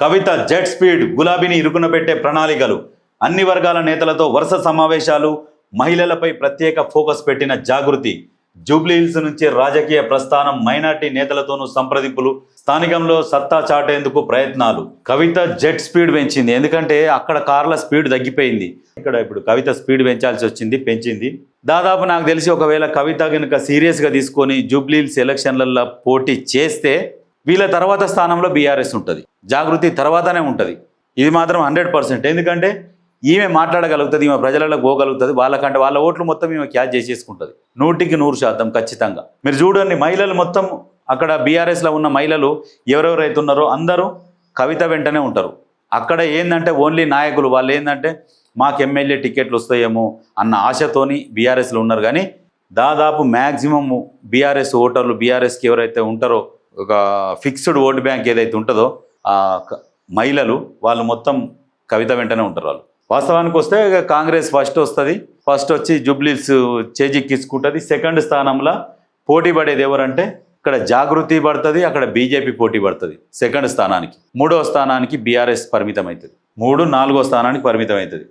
కవిత jet speed గులాబీని ఇరుకున పెట్టే ప్రణాళికలు. అన్ని వర్గాల నేతలతో వరుస సమావేశాలు మహిళలపై ప్రత్యేక ఫోకస్ పెట్టిన జాగృతి. జూబ్లీహిల్స్ నుంచి రాజకీయ ప్రస్థానం మైనార్టీ నేతలతోనూ సంప్రదింపులు స్థానికంలో సత్తా చాటేందుకు ప్రయత్నాలు. కవిత జెట్ స్పీడ్ పెంచింది. ఎందుకంటే అక్కడ కార్ల స్పీడ్ తగ్గిపోయింది. ఇక్కడ ఇప్పుడు కవిత స్పీడ్ పెంచాల్సి వచ్చింది పెంచింది. దాదాపు నాకు తెలిసి ఒకవేళ కవిత కనుక సీరియస్గా తీసుకొని జూబ్లీహిల్స్ ఎలక్షన్లలో పోటీ చేస్తే వీళ్ళ తర్వాత స్థానంలో బీఆర్ఎస్ ఉంటుంది. జాగృతి తర్వాతనే ఉంటుంది. ఇది మాత్రం హండ్రెడ్ పర్సెంట్. ఎందుకంటే ఈమె మాట్లాడగలుగుతుంది ఈమె ప్రజలలో పోగలుగుతుంది వాళ్ళకంటే వాళ్ళ ఓట్లు మొత్తం ఈమె క్యాచ్ చేసేసుకుంటుంది. నూటికి నూరు శాతం ఖచ్చితంగా. మీరు చూడండి మహిళలు మొత్తం అక్కడ బీఆర్ఎస్లో ఉన్న మహిళలు ఎవరెవరైతే ఉన్నారో అందరూ కవిత వెంటనే ఉంటారు. అక్కడ ఏంటంటే ఓన్లీ నాయకులు. వాళ్ళు ఏంటంటే మాకు ఎమ్మెల్యే టికెట్లు వస్తాయేమో అన్న ఆశతోని బీఆర్ఎస్లో ఉన్నారు. కానీ దాదాపు మ్యాక్సిమం బీఆర్ఎస్ ఓటర్లు బీఆర్ఎస్కి ఎవరైతే ఉంటారో ఒక ఫిక్స్డ్ ఓటు బ్యాంక్ ఏదైతే ఉంటుందో ఆ మహిళలు వాళ్ళు మొత్తం కవిత వెంటనే ఉంటారు వాళ్ళు. వాస్తవానికి వస్తే ఇక కాంగ్రెస్ ఫస్ట్ వస్తుంది ఫస్ట్ వచ్చి జూబ్లీస్ చేజిక్కించుకుంటుంది సెకండ్ స్థానంలో పోటీ పడేది ఎవరంటే ఇక్కడ జాగృతి పడుతుంది అక్కడ బీజేపీ పోటీ పడుతుంది సెకండ్ స్థానానికి. మూడో స్థానానికి బీఆర్ఎస్ పరిమితం అవుతుంది మూడు నాలుగో స్థానానికి పరిమితం అవుతుంది